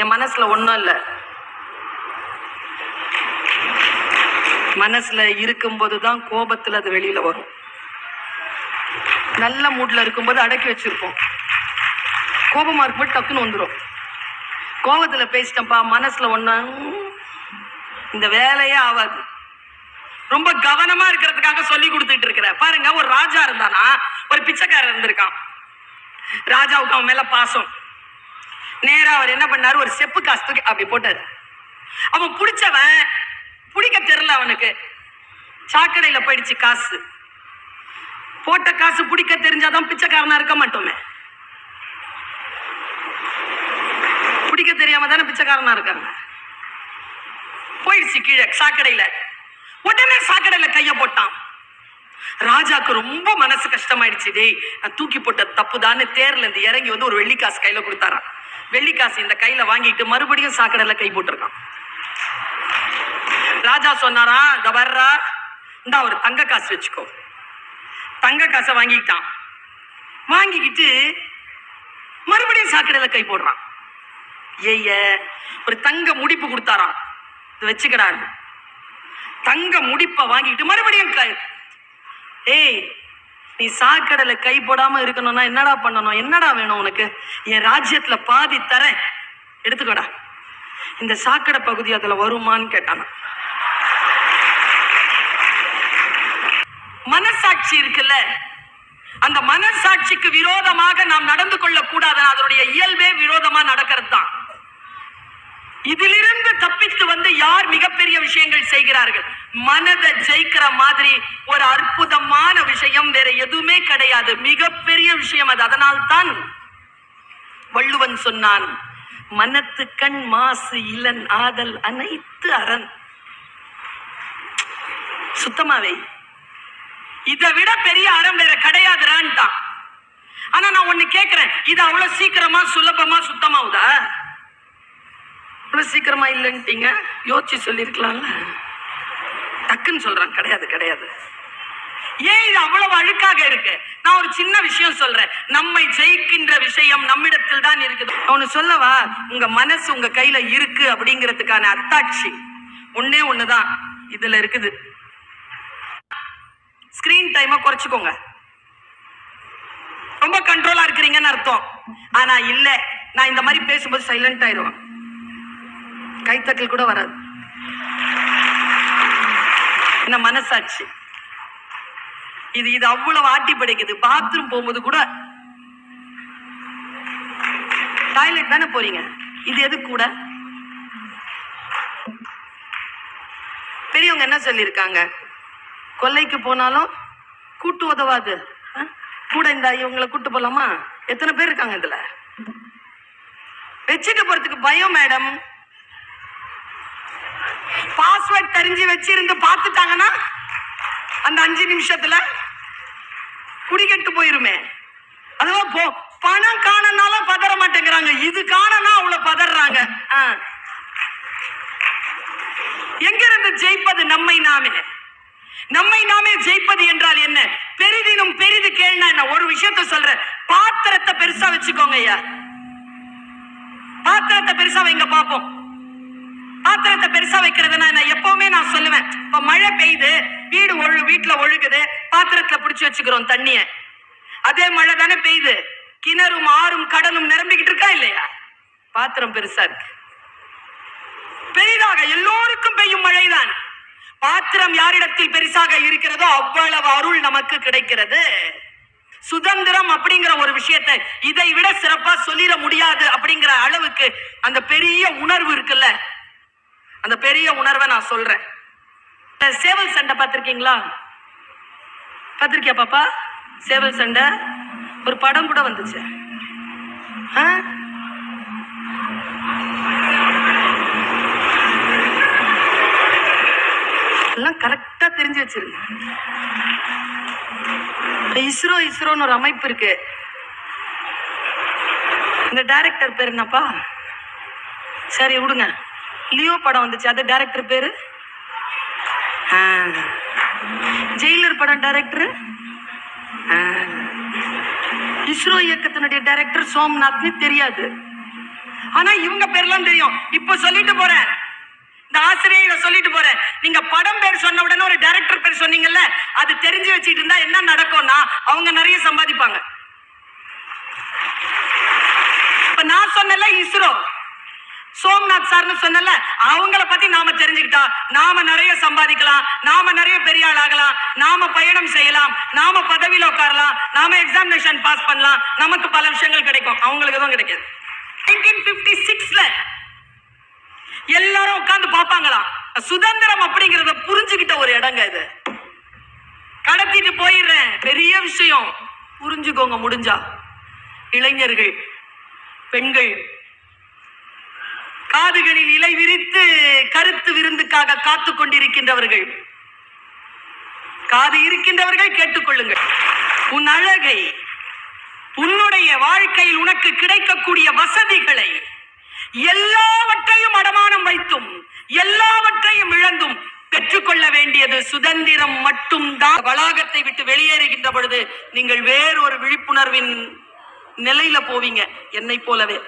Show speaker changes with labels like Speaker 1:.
Speaker 1: என் மனசுல ஒன்றும் இல்லை. மனசுல இருக்கும்போது தான் கோபத்தில் அது வெளியில வரும். நல்ல மூட்ல இருக்கும்போது அடக்கி வச்சிருப்போம். கோபமா இருக்கும்போது டக்குன்னு வந்துடும் கோபத்தில் பேசிட்டேன்ப்பா மனசுல ஒண்ணு இந்த வேலையே ஆகாது ரொம்ப கவனமா இருக்கிறதுக்காக சொல்லி கொடுத்துட்டு இருக்கிற. பாருங்க ஒரு ராஜா இருந்தானா ஒரு பிச்சைக்காரர் இருந்திருக்கான். ராஜாவுக்கு அவன் மேல பாசம். நேரா அவர் என்ன பண்ணாரு? ஒரு செப்பு காசு தூக்கி அப்படி போட்டாரு. அவன் பிடிச்சவன் பிடிக்க தெரில அவனுக்கு. சாக்கடையில போயிடுச்சு காசு. போட்ட காசு பிடிக்க தெரிஞ்சாதான் பிச்சைக்காரனா இருக்க மாட்டோமே. பிடிக்க தெரியாம தானே பிச்சைக்காரனா இருக்காங்க. போயிடுச்சு கீழே சாக்கடையில. உடனே சாக்கடையில கைய போட்டான். ராஜாக்கு ரொம்ப மனசு கஷ்டமாயிடுச்சு. டேய் நான் தூக்கி போட்ட தப்புதான்னு தேர்ல இருந்து இறங்கி வந்து ஒரு வெள்ளிக்காசு கையில கொடுத்தாராம். வெள்ளிக்காசு இந்த கையில வாங்கிட்டு மறுபடியும் சாக்கடையில கை போட்டிருக்கான். ராஜா சொன்னாரா இந்த வர்றா இந்த ஒரு தங்க காசு வச்சுக்கோ. தங்க காசை வாங்கிக்கிட்டான். வாங்கிக்கிட்டு மறுபடியும் சாக்கடையில கை போடுறான். ஏய ஒரு தங்க முடிப்பு கொடுத்தாராம். இது வச்சுக்கிறாரு தங்க முடிப்பை வாங்கிட்டு மறுபடியும் கை ஏய் நீ சாக்கடையில கை போடாம இருக்கணும்னா என்னடா பண்ணணும்? என்னடா வேணும் உனக்கு? என் ராஜ்யத்துல பாதி தரேன். எடுத்துக்கோடா. இந்த சாக்கடை பகுதி அதுல வருமான்னு கேட்டானா. மனசாட்சி இருக்குல்ல? அந்த மனசாட்சிக்கு விரோதமாக நாம் நடந்து கொள்ள கூடாது அதனுடைய இயல்பே விரோதமா நடக்கிறது தான் இதிலிருந்து தப்பித்து வந்து யார் மிகப்பெரிய விஷயங்கள் செய்கிறார்கள்? மனதை ஜெயிக்கிற மாதிரி ஒரு அற்புதமான விஷயம் வேற எதுவுமே கிடையாது. மிகப்பெரிய விஷயம் அது. அதனால்தான் வள்ளுவன் சொன்னான் மனத்து கண் மாசு இளன் ஆதல் அனைத்து அரண். சுத்தமாவே இதை விட பெரிய அறம் வேற கிடையாதுறான்ட்டான் ஆனா நான் ஒண்ணு கேக்குறேன். இது அவ்வளவு சீக்கிரமா சுலபமா சுத்தமாவுதா இவ்வளவு சீக்கிரமா இல்லைன்ட்டீங்க? யோசிச்சு சொல்லியிருக்கலாம்ல டக்குன்னு சொல்றேன் கிடையாது கிடையாது. ஏன் இது அவ்வளவு அழுக்காக இருக்கு? நான் ஒரு சின்ன விஷயம் சொல்றேன். நம்மை ஜெயிக்கின்ற விஷயம் நம்மிடத்தில் தான் இருக்குது. அவனு சொல்லவா? உங்க மனசு உங்க கையில இருக்கு அப்படிங்கிறதுக்கான அத்தாட்சி. ஒன்னே ஒண்ணுதான். இதுல இருக்குது. ஸ்கிரீன் டைமை குறைச்சிக்கோங்க. ரொம்ப கண்ட்ரோலா இருக்கிறீங்கன்னு அர்த்தம். ஆனா இல்ல நான் இந்த மாதிரி பேசும்போது சைலண்ட் ஆயிடுவேன். கைத்தட்டல் கூட வராது. என்ன மனசாட்சி. இது இது அவ்வளவு ஆட்டி படைக்குது. பாத்ரூம் போகும்போது கூட டாய்லெட் தானே போறீங்க? இது எது கூட? பெரியவங்க என்ன சொல்லியிருக்காங்க? கொல்லைக்கு போனாலும் கூட்டு உதவாது. ஆ? கூட இந்த இவங்களை கூட்டு போலாமா? எத்தனை பேர் இருக்காங்க இதுல? வச்சுட்டு போறதுக்கு பயம் மேடம் பாஸ்வேர்ட் தெரிஞ்சு வச்சிருந்து பார்த்துட்டாங்கன்னா அந்த அஞ்சு நிமிஷத்துல குடிக்கெட்டு போயிருமே. அதுவா போ பணம் காணனாலும் பதற மாட்டேங்கிறாங்க. இது காணனா அவ்வளவு பதறாங்க. ஆ. எங்கிருந்து ஜெயிப்பது நம்மை நாமே? நம்மை நாமே ஜெயிப்பது என்றால் என்ன? பெரிதினும் பெரிது கேள்னா என்ன? ஒரு விஷயத்த சொல்ற பாத்திரத்தை பெருசா வச்சுக்கோங்க ஐயா. பாத்திரத்தை பெருசா வைங்க பாப்போம். பாத்திரத்தை பெருசா வைக்கிறதுனா நான் எப்பவுமே நான் சொல்லுவேன் இப்ப மழை பெய்யுது வீடு ஒழு வீட்டுல ஒழுகுது பாத்திரத்துல பிடிச்சு வச்சுக்கிறோம் தண்ணிய. அதே மழை தானே பெய்யுது. கிணறும் ஆறும் கடலும் நிரம்பிக்கிட்டு இருக்கா இல்லையா? பாத்திரம் பெருசா இருக்கு. பெரிதாக எல்லோருக்கும் பெய்யும் மழைதான். பாத்திரம் யாரிடத்தில் பெருசாக இருக்கிறதோ அவ்வளவு அருள் நமக்கு கிடைக்கிறது. சுதந்திரம் அப்படிங்கிற ஒரு விஷயத்தை இதை விட சிறப்பா சொல்லிட முடியாது அப்படிங்கிற அளவுக்கு அந்த பெரிய உணர்வு இருக்குல்ல? அந்த பெரிய உணர்வை நான் சொல்றேன். சேவல் சண்டை பார்த்துருக்கீங்களா? பார்த்துருக்கியா பாப்பா? சேவல் சண்டை. ஒரு படம் கூட வந்துச்சு. ஆ? எல்லாம் கரெக்டா தெரிஞ்சு வச்சிருங்க. இஸ்ரோ இஸ்ரோன்னு ஒரு அமைப்பு இருக்கு. இந்த டைரக்டர் பேர் என்னப்பா? சரி விடுங்க. லியோ படம் வந்துச்சு. அது டைரக்டர் பேரு. ஜெயிலர் படம் டைரக்டர் இஸ்ரோ இயக்கத்தினுடைய டைரக்டர் சோம்நாத்னு தெரியாது. ஆனா இவங்க பேர்லாம் தெரியும். இப்ப சொல்லிட்டு போறேன். இந்த ஆசிரியரை சொல்லிட்டு போறேன். நீங்க படம் பேர் சொன்ன உடனே ஒரு டைரக்டர் பேர் சொன்னீங்கல்ல அது தெரிஞ்சு வச்சிட்டு இருந்தா என்ன நடக்கும்னா அவங்க நிறைய சம்பாதிப்பாங்க. இப்ப நான் சொன்னல இஸ்ரோ. சோம்நாத் சார்னு சொன்னல அவங்கள பத்தி நாம தெரிஞ்சுக்கிட்டா நாம நிறைய சம்பாதிக்கலாம் நாம நிறைய பெரிய ஆள் ஆகலாம் நாம பயணம் செய்யலாம் நாம பதவியில உட்காரலாம் நாம எக்ஸாமினேஷன் பாஸ் பண்ணலாம் நமக்கு பல விஷயங்கள் கிடைக்கும். அவங்களுக்கு தான் கிடைக்காது. நைன்டீன் பிப்டி சிக்ஸ்ல எல்லாரும் உட்காந்து பார்ப்பாங்களாம் சுதந்திரம் அப்படிங்கறத புரிஞ்சுக்கிட்ட ஒரு இடங்க இது. கடத்திட்டு போயிடுறேன். பெரிய விஷயம். புரிஞ்சுக்கோங்க முடிஞ்சா. இளைஞர்கள் பெண்கள் காதுகளில் இலை விரித்து கருத்து விருந்துக்காக காத்து கொண்டிருக்கின்றவர்கள். காது இருக்கின்றவர்கள் கேட்டுக்கொள்ளுங்கள். உன் அழகை உன்னுடைய வாழ்க்கையில் உனக்கு கிடைக்கக்கூடிய வசதிகளை எல்லாவற்றையும் அடமானம் வைத்தும் எல்லாவற்றையும் இழந்தும் பெற்றுக்கொள்ள வேண்டியது சுதந்திரம் மட்டும்தான். வளாகத்தை விட்டு வெளியேறுகின்ற பொழுது நீங்கள் வேறொரு விழிப்புணர்வின் நிலையில போவீங்க. என்னை போலவே.